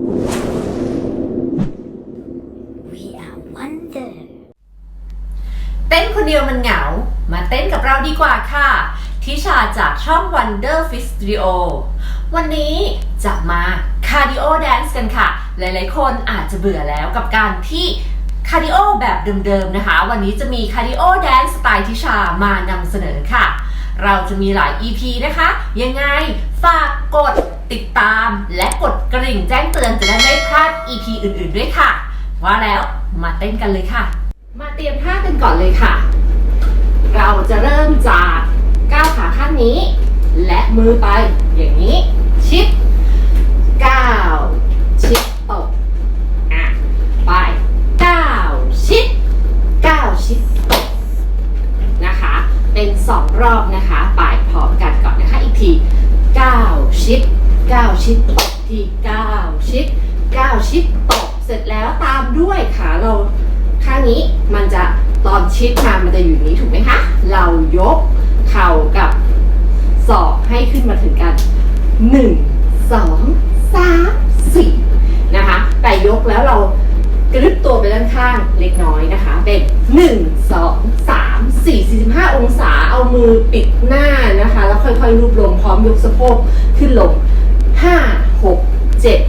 We are wonder. เต้นคนเดียวมันเหงา มาเต้นกับเราดีกว่าค่ะ ทิชาจากช่อง Wonder Fit Studio วันนี้จะมาคาร์ดิโอแดนซ์กันค่ะ หลายๆ คนอาจจะเบื่อแล้วกับการที่คาร์ดิโอแบบเดิมๆนะคะ วันนี้จะมีคาร์ดิโอแดนซ์สไตล์ทิชามานำเสนอค่ะ เราจะมีหลาย EP นะคะ ยังไงฝากกด ติดตาม และกดกระดิ่งแจ้งเตือนจะได้ไม่พลาด EP อื่นๆด้วยค่ะ ว่าแล้วมาเต้นกันเลยค่ะ มาเตรียมท่ากันก่อนเลยค่ะ เราจะเริ่มจากก้าวขาข้างนี้ และมือไปอย่างนี้ ชิดก้าวชิดตกอะไปก้าวชิดก้าวชิดตกนะคะ เป็นสองรอบนะคะ ไปพร้อมกันก่อนนะคะอีกทีก้าวชิด ก้าชิดตกทีก้าชิดก้าชิดตกเสร็จแล้วตามด้วยขาเราข้างนี้มันจะตอนชิดมามันจะอยู่นี้ถูกไหมคะ เรายกเข่ากับศอกให้ขึ้นมาถึงกัน 1 2 3 4 นะคะ แต่ยกแล้วเรากระดึบตัวไปด้านข้างเล็กน้อยนะคะ เป็น 1 2 3 4 45 องศาเอามือปิดหน้านะคะ แล้วค่อยๆรูปลงพร้อมยกสะโพกขึ้นลง ห้าหกเจ็ด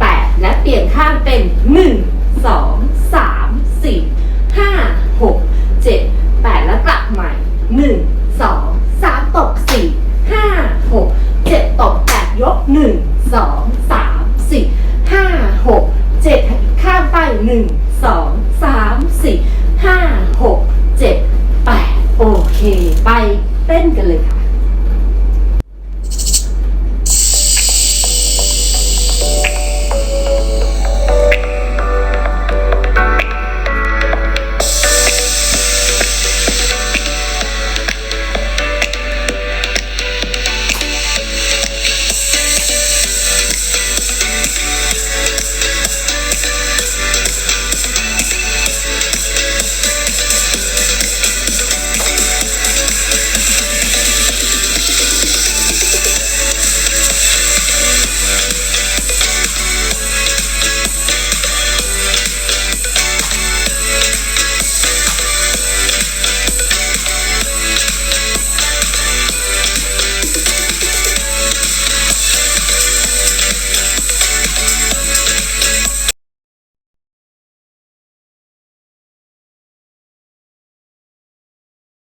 แปดและเปลี่ยนข้างเป็นหนึ่งสองสามสี่ห้าหกเจ็ดแปดและกลับใหม่หนึ่งสองสามตบสี่ห้าหกเจ็ดตกแปดยกหนึ่งสองสามสี่ห้าหกเจ็ดข้ามไปหนึ่งสองสามสี่ห้าหกเจ็ดแปดโอเค ไปเต้นกันเลยค่ะ